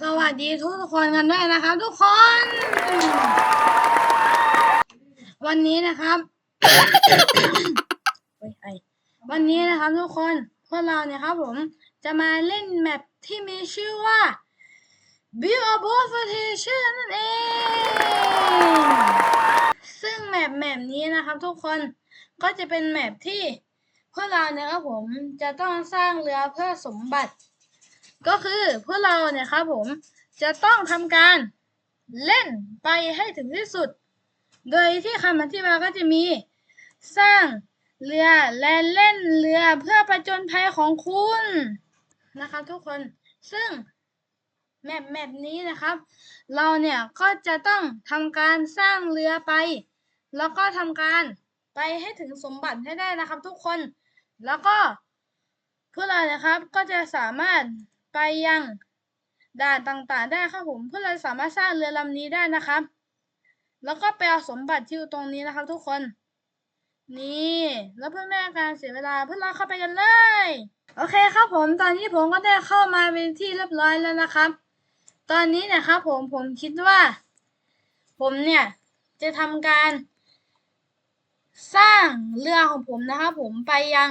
สวัสดีทุกคนกันด้วยนะครับทุกคน วันนี้นะครับ วันนี้นะครับทุกคนพวกเราเนี่ยครับผมจะมาเล่นแมปที่มีชื่อว่า Build a Boat Station นั่นเอง ซึ่งแมปแมปนี้นะครับทุกคนก็จะเป็นแมปที่พวกเราเนี่ยครับผมจะต้องสร้างเรือเพื่อสมบัติ ก็คือพวกเราเนี่ยครับผมจะต้องทำการเล่นไปให้ถึงที่สุด โดยที่คำอธิบายก็จะมีสร้างเรือและเล่นเรือเพื่อประจนภัยของคุณนะครับทุกคนซึ่งแมปแมปนี้นะครับ เราเนี่ยก็จะต้องทำการสร้างเรือไป แล้วก็ทำการไปให้ถึงสมบัติให้ได้นะครับทุกคน แล้วก็พวกเรานะครับก็จะสามารถ ไปยังด่านต่างๆ ได้ครับผมเพวกเราสามารถสร้างเรือลำนี้ได้นะครับ แล้วก็ไปเอาสมบัติที่อยู่ตรงนี้นะครับทุกคน นี่แล้วเพื่อไม่ให้การเสียเวลาเพวกเราเข้าไปกันเลย โอเคครับผมตอนนี้ผมก็ได้เข้ามาเป็นที่เรียบร้อยแล้วนะครับ ตอนนี้เนะครับผมผมคิดว่า ผมเนี่ยจะทำการ สร้างเรือของผมนะครับผมไปยัง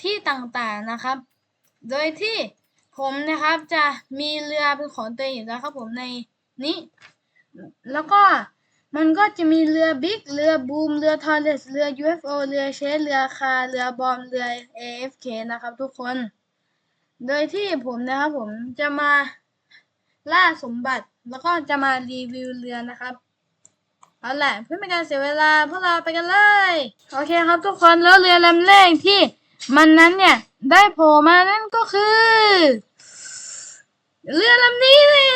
ที่ต่างๆนะครับ โดยที่ผมนะครับจะมีเรือเป็นของตัวเองอยู่แล้วครับผมในนี้ แล้วก็มันก็จะมีเรือบิ๊กเรือบูมเรือทอร์เรสเรือ UFO เรือเชสเรือคาเรือบอมเรือ AFK นะครับทุกคน โดยที่ผมนะครับผมจะมาล่าสมบัติแล้วก็จะมารีวิวเรือนะครับเอาแหละเพื่อไม่ให้การเสียเวลาพวกเราไปกันเลย โอเคครับทุกคนแล้วเรือลำแรกที่มันนั้นเนี่ย ได้โผล่มานั่นก็คือ เรือลำนี้เลย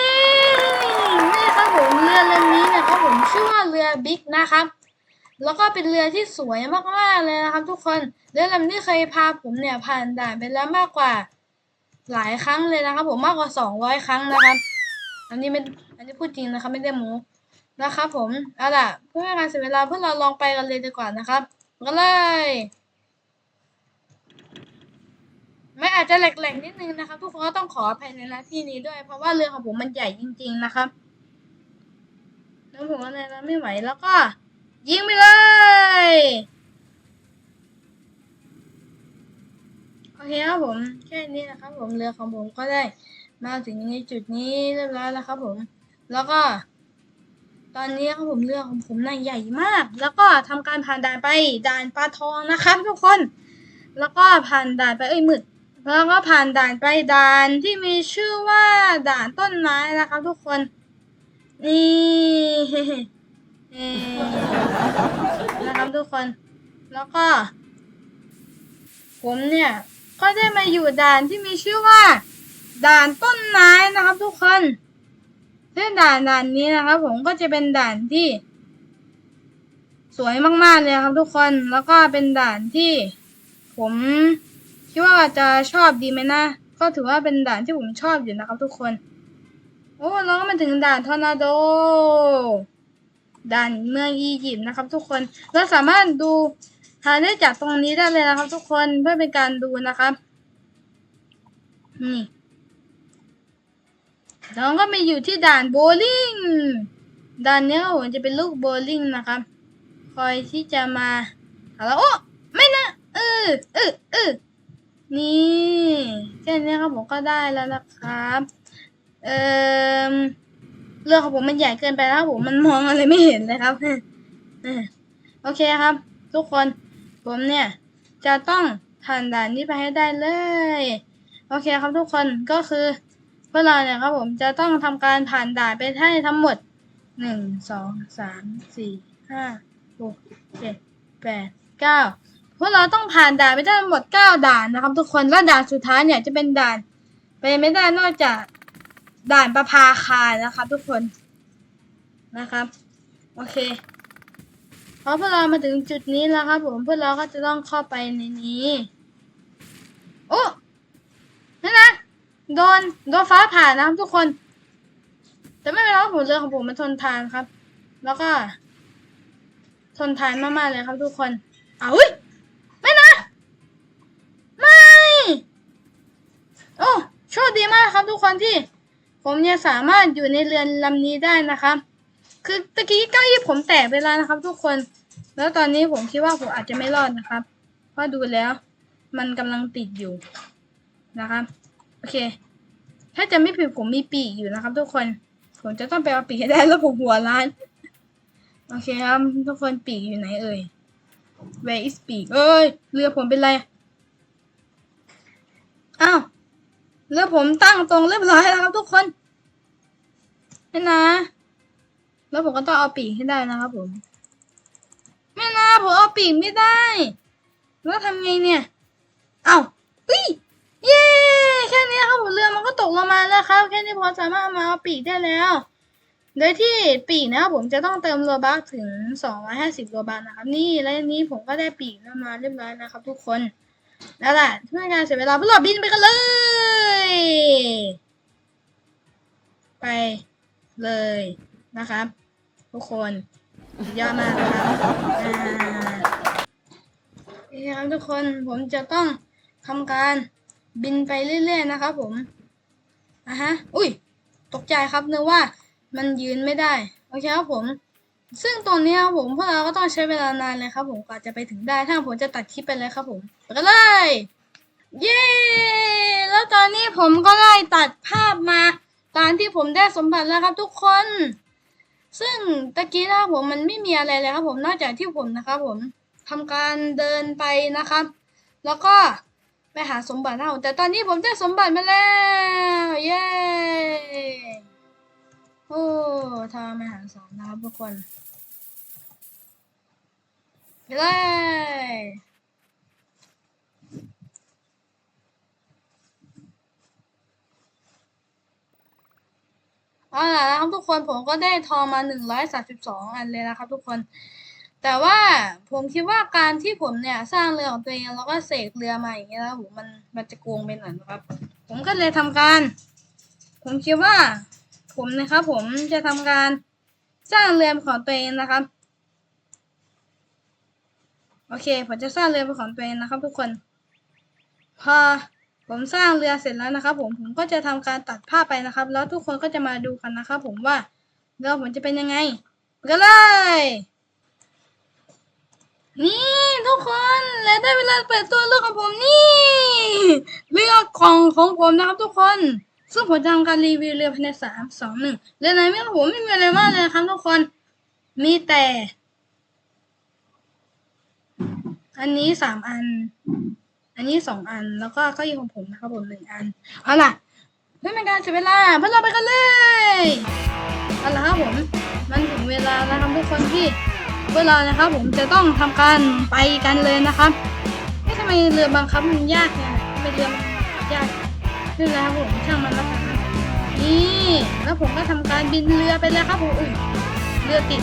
นี่ครับผมเรือลำนี้เนะครับผมชื่อว่าเรือบิ๊กนะครับ แล้วก็เป็นเรือที่สวยมากๆเลยนะครับทุกคนเรือลำนี้เคยพาผมเนี่ยผ่านด่านไปแล้วมากกว่าหลายครั้งเลยนะครับ ผมมากกว่าสองร้อยครั้งนะครับ อันนี้ไม่อันนี้พูดจริงนะครับ ไม่ได้โม้นะครับ ผมเอาล่ะเพื่อไม่การเสียเวลาพวกเราลองไปกันเลยดีกว่านะครับก็เลย ไม่อาจจะแหลกๆนิดนึงนะครับ ทุกคนก็ต้องขออภัยในหน้าที่นี้ด้วย เพราะว่าเรือของผมมันใหญ่จริง ๆนะครับแล้วผมก็เลยรับไม่ไหวแล้วก็ ยิงไปเลยโอเคครับผมแค่นี้นะครับ ผมเรือของผมก็ได้ มาถึงในจุดนี้เรียบร้อยแล้วครับ ผม แล้วก็ ตอนนี้ครับผมเรือของผมน่ะใหญ่มาก แล้วก็ทำการผ่านด่านไปด่านปลาทองนะครับ ทุกคน แล้วก็ผ่านด่านไปเอ้ยมืด แล้วก็ผ่านด่านไปด่านที่มีชื่อว่าด่านต้นไม้นะครับทุกคน นี่เอ่นะครับทุกคน แล้วก็ ผมเนี่ย ก็ได้มาอยู่ด่านที่มีชื่อว่า ด่านต้นไม้นะครับ ทุกคนซึ่งด่านด่านนี้นะครับ ผมก็จะเป็นด่านที่ สวยมากๆเลยครับ ทุกคน แล้วก็เป็นด่านที่ ผม คิดว่าจะชอบดีไหมนะก็ถือว่าเป็นด่านที่ผมชอบอยู่นะครับทุกคน โอ้แล้วก็มาถึงด่านทอร์นาโดด่านเมืองอียิปต์นะครับ ทุกคนเราสามารถดูหาได้จากตรงนี้ได้เลยนะครับ ทุกคนเพื่อเป็นการดูนะครับนี่น้องก็มาอยู่ที่ด่านโบลิ่งด่านนี้ยผมจะเป็นลูกโบลิ่งนะครับ คอยที่จะมาหาเรโอ้ไม่นะเออเออเออ นี่แค่นี้ครับผมก็ได้แล้วนะครับ เออเรื่องของผมมันใหญ่เกินไปแล้วผมมันมองอะไรไม่เห็นเลยครับโอเคครับ ทุกคนผมเนี่ย จะต้องผ่านด่านนี้ไปให้ได้เลย โอเคครับทุกคนก็คือพวกเราเนี่ยครับผมจะต้องทำการผ่านด่านไปให้ทั้งหมดหนึ่งสองสามสี่ห้าหกเจ็ดแปดเก้า พวกเราต้องผ่านด่านไปได้ทั้งหมดเก้าด่านนะครับ ทุกคนแล้วด่านสุดท้ายเนี่ยจะเป็นด่าน ไปไม่ได้นอกจากด่านประภาคารนะครับ ทุกคนนะครับ โอเคพอพวกเรามาถึงจุดนี้แล้วครับ ผมพวกเราก็จะต้องเข้าไปในนี้โอ้นั่นนะโดนโดนฟ้าผ่านะครับทุกคน แต่ไม่เป็นไรครับผมเรือของผมมันทนทานครับ แล้วก็ ทนทานมากๆเลยครับทุกคนอ้าว โอ้โชคดีมากครับทุกคนที่ ผมเนี่ยสามารถอยู่ในเรือนลำนี้ได้นะครับ คือตะกี้เก้าอี้ผมแตกไปแล้วนะครับ ทุกคน แล้วตอนนี้ผมคิดว่าผมอาจจะไม่รอดนะครับเพราะดูแล้ว มันกำลังติดอยู่นะครับโอเค ถ้าจะไม่ผิดผมมีปีกอยู่นะครับ ทุกคน ผมจะต้องไปเอาปีกให้ได้แล้วผมหัวร้านโอเคครับ ทุกคนปีกอยู่ไหนเอ่ย Where is ปีกเอ้ย เรือผมเป็นไร อ้าว แล้วผมตั้งตรงเรียบร้อยแล้วครับทุกคนนี่นะ แล้วผมก็ต้องเอาปีกให้ได้นะครับผมไม่นะผมเอาปีกไม่ได้ แล้วทำไงเนี่ยเอา้าอุ้ยเย้แค่นี้ครับผมเรือมันก็ตกลงมาแล้วครับ แค่นี้พอสามารถมาเอาปีกได้แล้วโดยที่ปีกนะครับผมจะต้องเติมโลบักถึง 250โลบักนะครับ นี่และนี้ผมก็ได้ปีกมาเรียบร้อยนะครับ ทุกคนแล้วแหละเพื่อการเสร็จเวลาพวกเราบินไปกันเลย ไปเลยนะครับ ทุกคนยอดมากครับนี่ครับทุกคนผมจะต้องทำการบินไปเรื่อย ๆ นะครับผมอะฮะ อุ้ย ตกใจครับเนึกว่ามันยืนไม่ได้ โอเคครับผม ซึ่งตอนนี้ครับผมพวกเราก็ต้องใช้เวลานานเลยครับผมกว่าจะไปถึงได้ ถ้าผมจะตัดคลิปไปเลยครับผม ไปเลย เย้ แล้วตอนนี้ผมก็ได้ตัดภาพมา ตามที่ผมได้สมบัติแล้วครับทุกคน ซึ่งตะกี้นะผมมันไม่มีอะไรเลยครับผมนอกจากที่ผมนะครับผมทำการเดินไปนะครับ แล้วก็ไปหาสมบัติเราแต่ตอนนี้ผมได้สมบัติมาแล้ว เย้ โอ้ทำมาหาสองนะครับทุกคนไปเลย เอาล่ะนะครับทุกคนผมก็ได้ทองมา 132 อันเลยนะครับทุกคน แต่ว่าผมคิดว่าการที่ผมเนี่ยสร้างเรือของตัวเองแล้วก็เสกเรือมาอย่างเงี้ยแล้วผมมันมันจะโกงไปหน่อยนะครับ ผมก็เลยทำการ ผมคิดว่า ผมนะครับผมจะทำการสร้างเรือของตัวเองนะครับ โอเค ผมจะสร้างเรือของตัวเองนะครับ ทุกคน พอ ผมสร้างเรือเสร็จแล้วนะครับ ผมผมก็จะทำการตัดภาพไปนะครับ แล้วทุกคนก็จะมาดูกันนะครับ ผมว่าเรือผมจะเป็นยังไงกันเลยนี่ทุกคนและได้เวลาเปิดตัวเรือของผมนี่เรือของของผมนะครับ ทุกคนซึ่งผมจะทำการรีวิวเรือภายในสามสองหนึ่งเรือไหนไม่ผมไม่มีอะไรมากเลยครับทุกคน มีแต่ อันนี้สามอัน อันนี้สองอันแล้วก็เก้าอี้ของผมนะครับผมหนึ่งอันเอาล่ะไม่เป็นการเสียเวลาพวกเราไปกันเลยเอาล่ะครับผมมันถึงเวลาแล้วครับทุกคนที่เวลานะครับ ผมจะต้องทำการไปกันเลยนะครับไม่ทำไมเรือบังคับมันยากเนี่ยเป็นเรือมันยากนี่แล้วผมช่างมันแล้วกันนี่แล้วผมก็ทำการบินเรือไปแล้วครับผมเรือติด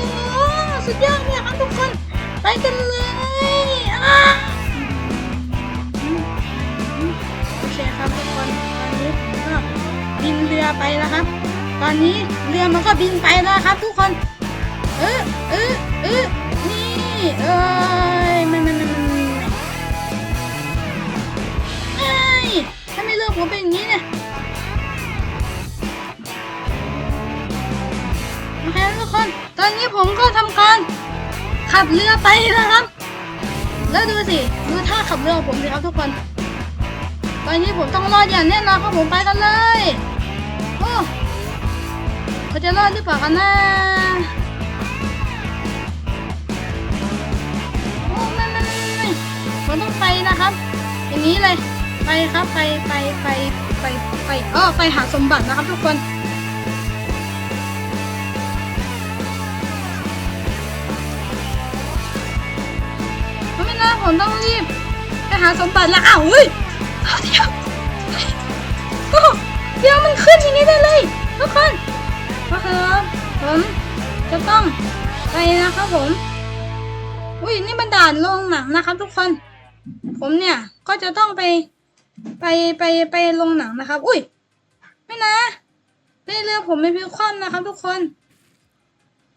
สุดยอดเลยครับทุกคน ไปกันเลยอ่าโอเคครับทุกคนตอนนี้ก็บินเรือไปแล้วครับ ตอนนี้เรือมันก็บินไปแล้วครับ ทุกคน เออเออเออนี่เอ้ยไม่ไม่ไม่ไม่ไม่เอ้ยถ้าไม่เลือกผมเป็นอย่างนี้เนี่ยโอเคทุกคน ตอนนี้ผมก็ทำการขับเรือไปนะครับ แล้วดูสิดูท่าขับเรือของผมสิครับทุกคน ตอนนี้ผมต้องรอดอย่างแน่นอนครับผมไปกันเลยโอ้เขาจะรอดหรือเปล่ากันนะโอ้ไม่ไม่ไม่ไม่ผมต้องไปนะครับ อย่างนี้เลยไปครับไปไปไปไปไปเออไปหาสมบัตินะครับทุกคน ผมต้องรีบไปหาสมบัติแล้วอ้าวเฮ้ยเดี๋ยวโอ้เดี๋ยวมันขึ้นอย่างนี้ได้เลยทุกคนก็คือผมจะต้องไปนะครับผม อุ้ยนี่มันด่านลงหนังนะครับ ทุกคน ผมเนี่ยก็จะต้องไปไปไปไปลงหนังนะครับ อุ้ยไม่นะไม่เรือผมไม่พิคว่ำนะครับ ทุกคน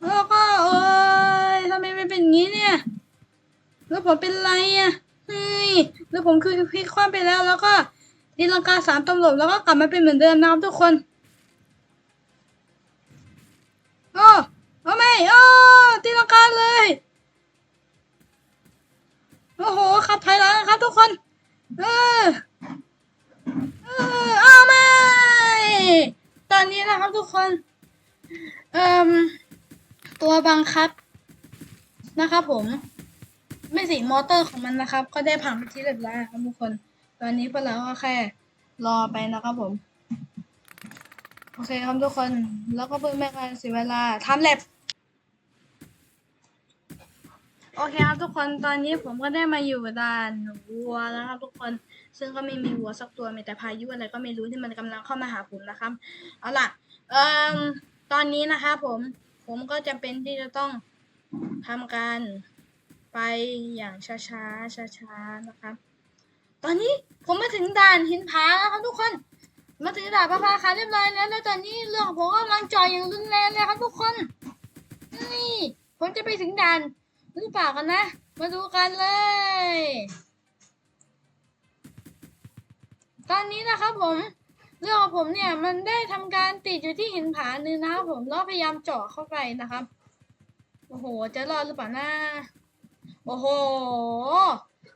แล้วก็โอ้ยทำไมไม่ แล้วผมเป็นไรอะเฮ้ยแล้วผมคือพลิกคว่ำไปแล้ว แล้วก็ดีลังกาสามตำรวจแล้วก็กลับมาเป็นเหมือนเดิมนะครับทุกคนโอ้โอ้ไม่โอ้ตีลังกาเลยโอ้โหขับถอยหลังครับทุกคน เออเออเอาไม่ตอนนี้นะครับทุกคนเอ่มตัวบังคับนะครับผม ไม่สิมอเตอร์ของมันนะครับ ก็ได้พังไปที่เรียบร้อยครับทุกคน ตอนนี้พวกเราก็แค่รอไปนะครับผมโอเคครับทุกคนแล้วก็เพื่อไม่การเสียเวลาทำแลบโอเคครับทุกคนตอนนี้ผมก็ได้มาอยู่ด่านวัวแล้วครับ ทุกคนซึ่งก็ไม่มีวัวสักตัวมีแต่พายุอะไรก็ไม่รู้ที่มันกำลังเข้ามาหาผมนะครับเอาล่ะเอ่อตอนนี้นะครับผมผมก็จะเป็นที่จะต้องทำการ ไปอย่างช้าๆช้าๆนะครับตอนนี้ผมมาถึงด่านหินผาแล้วครับทุกคน มาถึงด่านประภาคาเรียบร้อยแล้วแล้วตอนนี้เรื่องของผมกำลังจ่อยอย่างรุนแรงเลยครับทุกคนนี่ผมจะไปถึงด่านหรือเปล่ากันนะ มาดูกันเลย ตอนนี้นะครับผมเรื่องของผมเนี่ยมันได้ทำการติดอยู่ที่หินผาหนึ่งนะครับผมแล้วพยายามเจาะเข้าไปนะครับโอ้โหจะรอดหรือเปล่านะ โอ้โห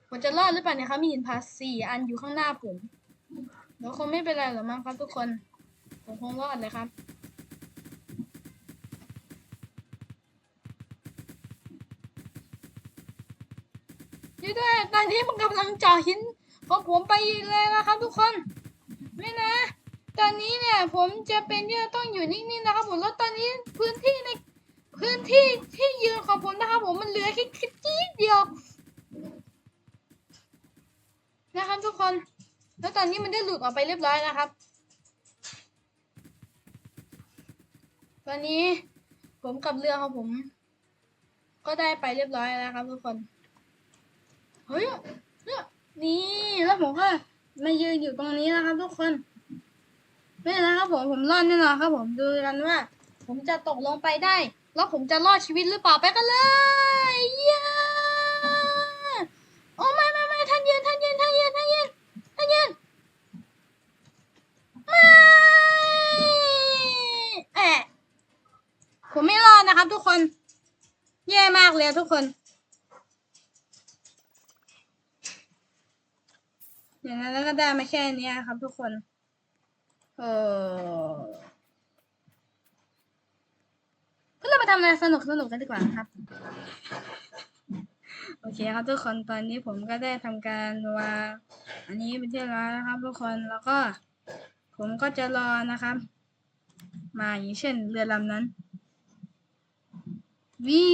ผมจะรอดหรือเปล่าเนี่ยครับมีหินผาสี่อันอยู่ข้างหน้าผมเดี๋ยวคงไม่เป็นไรหรอกมั้งครับทุกคน ผมคงรอดเลยครับ นี่ด้วยตอนนี้มันกำลังเจาะหินของผมไปเลยนะครับ ทุกคน ไม่นะ ตอนนี้เนี่ยผมจะเป็นที่ต้องอยู่นิ่งๆนะครับผมแล้วตอนนี้พื้นที่ในพื้นที่ที่ยืนของผมนะครับผมมันเหลือแค่ เดียวนะครับทุกคน แล้วตอนนี้มันได้หลุดออกไปเรียบร้อยนะครับ ตอนนี้ผมกับเรือของผม ก็ได้ไปเรียบร้อยแล้วครับ ทุกคน เฮ้ยเนี่ยนี่แล้วผมก็มายืนอยู่ตรงนี้นะครับ ทุกคนไม่นะครับผมผมรอดแน่นอนครับ ผมดูกันว่า ผมจะตกลงไปได้ แล้วผมจะรอดชีวิตหรือเปล่าไปกันเลย เย้ โอ้ไม่ไม่ไม่ท่านยืนท่านยืนท่านยืนท่านยืนท่านยืนไม่แอะผมไม่รอดนะครับทุกคน แย่มากเลยทุกคนอย่างนั้นแล้วก็ได้มาแค่นี้ครับทุกคน เออก็เรามาทำอะไรสนุกสนุกกันดีกว่าครับ โอเคครับทุกคนตอนนี้ผมก็ได้ทำการวางอันนี้เป็นที่ร้อยแล้วครับ ทุกคนแล้วก็ ผมก็จะรอนะครับ มาอย่างเช่นเรือลำนั้นวี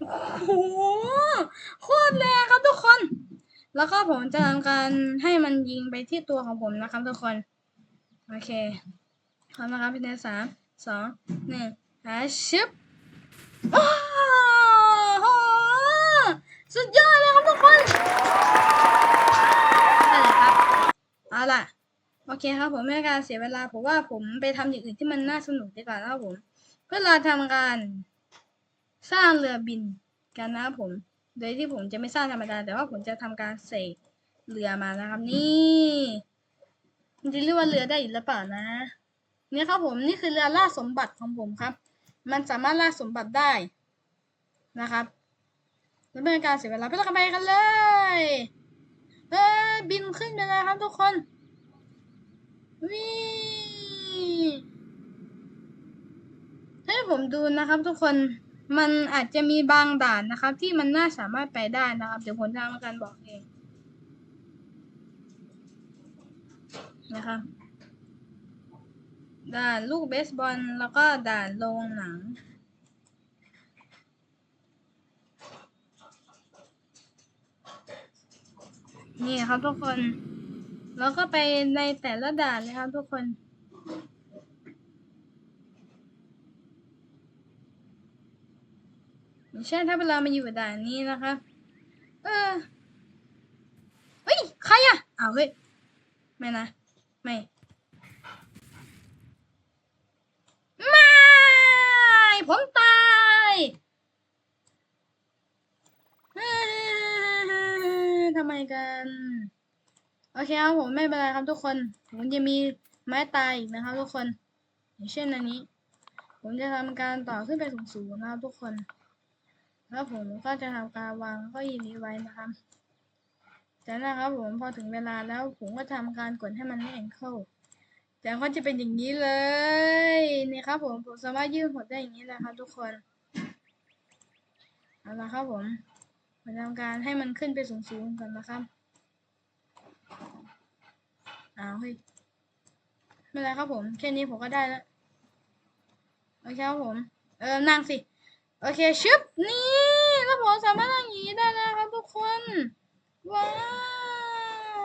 โอ้โหโคตรแรงครับทุกคน แล้วก็ผมจะทำการให้มันยิงไปที่ตัวของผมนะครับ ทุกคน โอเคพร้อมนะครับพี่เนสามสองหนึ่งอาชิบโอ้โห สุดยอดเลยครับทุกคนนั่นแหละครับเอาล่ะโอเคครับผมไม่การเสียเวลาผมว่าผมไปทำอย่างอื่นที่มันน่าสนุกดีกว่านะครับผมเพื่อเราทำการสร้างเรือบินกันนะครับผม โดยที่ผมจะไม่สร้างธรรมดา แต่ว่าผมจะทำการเสกเรือมานะครับนี่มันจะเรียกว่าเรือได้อีกหรือเปล่านะนี่ครับผมนี่คือเรือล่าสมบัติของผมครับ มันสามารถล่าสมบัติได้นะครับ แล้วเป็นการเสียเวลาไปเรากันไปกันเลยเออบินขึ้นไปเลยครับทุกคนวิให้ผมดูนะครับทุกคนมันอาจจะมีบางด่านนะครับ ที่มันน่าสามารถไปได้นะครับ เดี๋ยวผมจะทำการบอกเองนะครับด่านลูกเบสบอลแล้วก็ด่านโรงหนัง นี่ครับทุกคน แล้วก็ไปในแต่ละด่านเลยครับทุกคนอย่างเช่นถ้าเวลามาอยู่กับด่านนี้นะคะ เออเฮ้ย ใครอะอ้าวเฮ้ย ไม่นะ ไม่ไม่ผมตายเอ้ย ทำไมกัน โอเคครับผมไม่เป็นไรครับทุกคน ผมจะมีไม้ตายอีกนะครับ ทุกคน อย่างเช่นอันนี้ ผมจะทำการต่อขึ้นไปสูงๆนะครับทุกคน แล้วผมก็จะทำการวางเก็ยีนี้ไว้นะครับจากนั้นนะครับผมพอถึงเวลาแล้วผมก็ทำการกดให้มันไม่แอนเข้าจากก็จะเป็นอย่างนี้เลยนี่ครับผมผมสามารถยืดหดได้อย่างนี้นะครับทุกคนเอาละครับผม ผมทำการให้มันขึ้นไปสูงๆก่อนนะครับอ้าวเฮ้ยไม่เป็นไรครับผม แค่นี้ผมก็ได้แล้วโอเคครับผม เออนั่งสิ โอเคชึบนี่แล้วผมสามารถนั่งอย่างนี้ได้แล้วครับทุกคนว้าว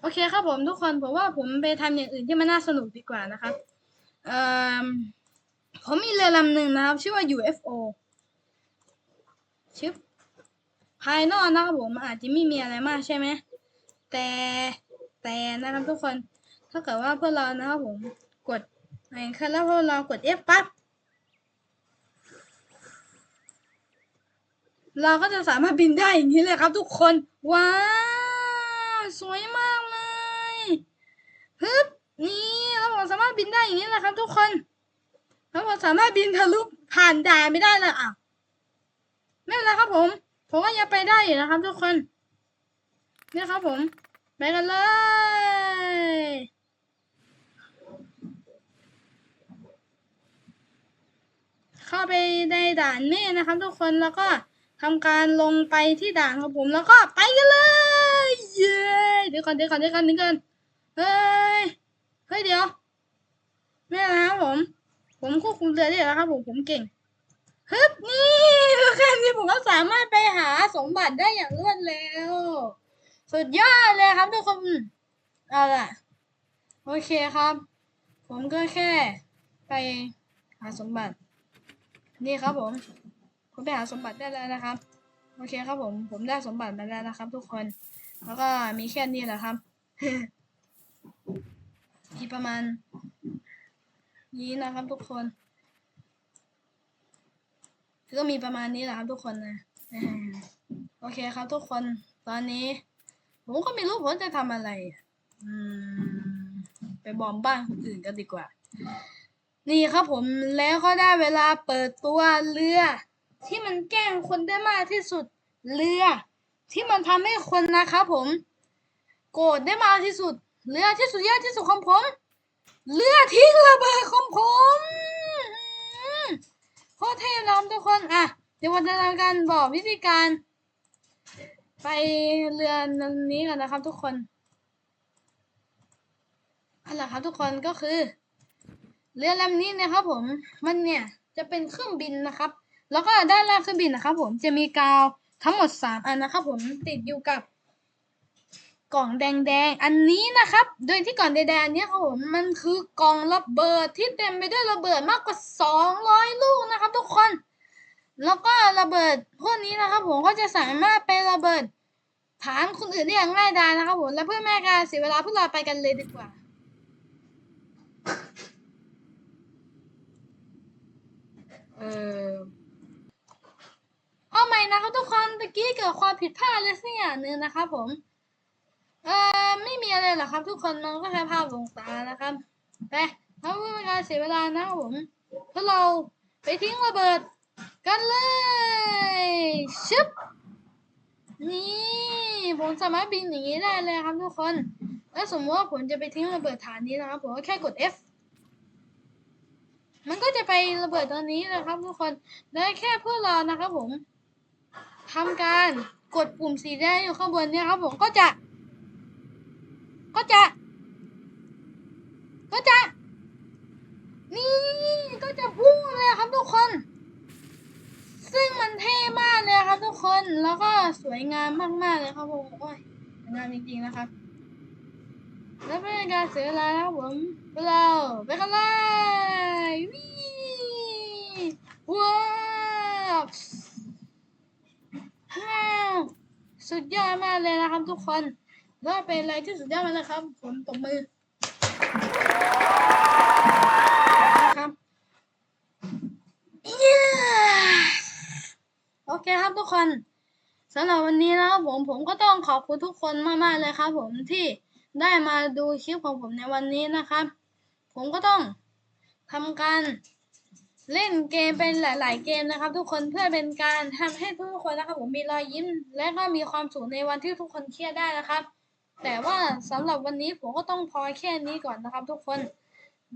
โอเคครับผมทุกคนผมว่าผมไปทำอย่างอื่นที่มันน่าสนุกดีกว่านะครับ เอ่อ ผมมีเรือลำหนึ่งนะครับ ชื่อว่า UFO ชึบภายนอกนะครับผมอาจจะไม่มีอะไรมากใช่ไหมแต่แต่นะครับทุกคนถ้าเกิดว่าเพื่อเรานะครับผมกดไอ้คันแล้วพอเรากด F ปั๊บเราก็จะสามารถบินได้อย่างนี้เลยครับ ทุกคน ว้าวสวยมากเลยฮึบนี่แล้วผมสามารถบินได้อย่างนี้แหละครับ ทุกคน แล้วผมสามารถบินทะลุผ่านด่านไม่ได้เลยอะไม่เป็นไรครับผม ผมก็ยังไปได้อยู่นะครับ ทุกคนนี่ครับผมไปกันเลยเข้าไปในด่านนี้นะครับ ทุกคนแล้วก็ทำการลงไปที่ด่านของผมแล้วก็ไปกันเลย เย้เดี๋ยวก่อนเดี๋ยวก่อนเดี๋ยวก่อนเดี๋ยวก่อนเฮ้ยเฮ้ยเดี๋ยวไม่นะครับผม ผมควบคุมเรือได้แล้วครับผมผมเก่งฮึบนี่แค่นี้ผมก็สามารถไปหาสมบัติได้อย่างรวดเร็ว สุดยอดเลยครับทุกคนเอาล่ะ โอเคครับ ผมก็แค่ไปหาสมบัติ นี่ครับผม ผมไปหาสมบัติได้แล้วนะครับ โอเคครับผม ผมได้สมบัติมาแล้วนะครับ ทุกคน แล้วก็มีแค่นี้แหละครับมีประมาณ นี้นะครับทุกคนก็มีประมาณนี้แหละครับทุกคนนะโอเคครับทุกคนตอนนี้ ผมก็ไม่รู้ผมจะทำอะไรอะอืมไปบอมบ้านคนอื่นกันดีกว่า นี่ครับผมแล้วก็ได้เวลาเปิดตัวเรือ ที่มันแกล้งคนได้มากที่สุดเรือ ที่มันทำให้คนนะครับผม โกรธได้มากที่สุดเรือที่สุดยอดที่สุดของผม เรือทิ้งระเบิดของผมอืมโคตรเท่ลยครับทุกคนอะ เดี๋ยวผมจะทำการบอกวิธีการ ไปเรือลำนี้กันนะครับทุกคนอาล่ะครับทุกคนก็คือ เรือลำนี้นะครับผมมันเนี่ยจะเป็นเครื่องบินนะครับ แล้วก็ด้านล่างเครื่องบินนะครับ ผมจะมีกาวทั้งหมดสามอันนะครับ ผมติดอยู่กับ กล่องแดงๆ อันนี้นะครับ โดยที่กล่องแดงๆเนี้ยครับผมมันคือกล่องระเบิดที่เต็มไปด้วยระเบิดมากกว่าสองร้อยลูกนะครับทุกคน แล้วก็ระเบิดพวกนี้นะครับ ผมก็จะสามารถไประเบิดฐานคนอื่นได้อย่างง่ายดายนะครับผมและเพื่อแม่การเสียเวลาพวกเราไปกันเลยดีกว่า เออเอาใหม่นะครับทุกคนตะกี้เกิดความผิดพลาดเลยสักอย่างหนึ่งนะครับผม เออไม่มีอะไรหรอกครับ ทุกคนมันก็แค่ภาพลวงตานะครับไปแล้วเพื่อเป็นการเสียเวลานะครับผมพวกเราไปทิ้งระเบิด กันเลยชึบนี่ผมสามารถบินอย่างนี้ได้เลยครับทุกคนแล้วสมมติว่าผมจะไปทิ้งระเบิดฐานนี้นะครับผมก็แค่กด F มันก็จะไประเบิดตอนนี้นะครับ ทุกคนได้แค่เพื่อเรานะครับผมทำการกดปุ่มสีแดงอยู่ข้างบนเนี่ยครับผมก็จะ ก็จะ ก็จะ นี่ก็จะพุ่งเลยครับทุกคน ซึ่งมันเท่มากเลยครับทุกคน แล้วก็สวยงามมากๆเลยครับผมโอ้ยสวยงามจริงๆนะครับ แล้วเป็นการเสียเวลานะครับผมพวกเราไปกันเลยวิว้าวว้าวสุดยอดมากเลยนะครับทุกคน แล้วเป็นอะไรที่สุดยอดมากเลยครับผมตบมือนะครับเโอเคครับทุกคนสำหรับวันนี้นะครับผมผมก็ต้องขอบคุณทุกคนมากๆเลยครับผมที่ได้มาดูคลิปของผมในวันนี้นะครับ ผมก็ต้องทำการเล่นเกมเป็นหลาย ๆ เกมนะครับ ทุกคนเพื่อเป็นการทำให้ทุกคนนะครับผมมีรอยยิ้ม และก็มีความสุขในวันที่ทุกคนเครียดได้นะครับ แต่ว่าสำหรับวันนี้ผมก็ต้องพอแค่นี้ก่อนนะครับทุกคน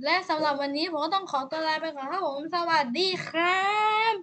และสำหรับวันนี้ผมก็ต้องขอตัวลาไปก่อนครับผมสวัสดีครับ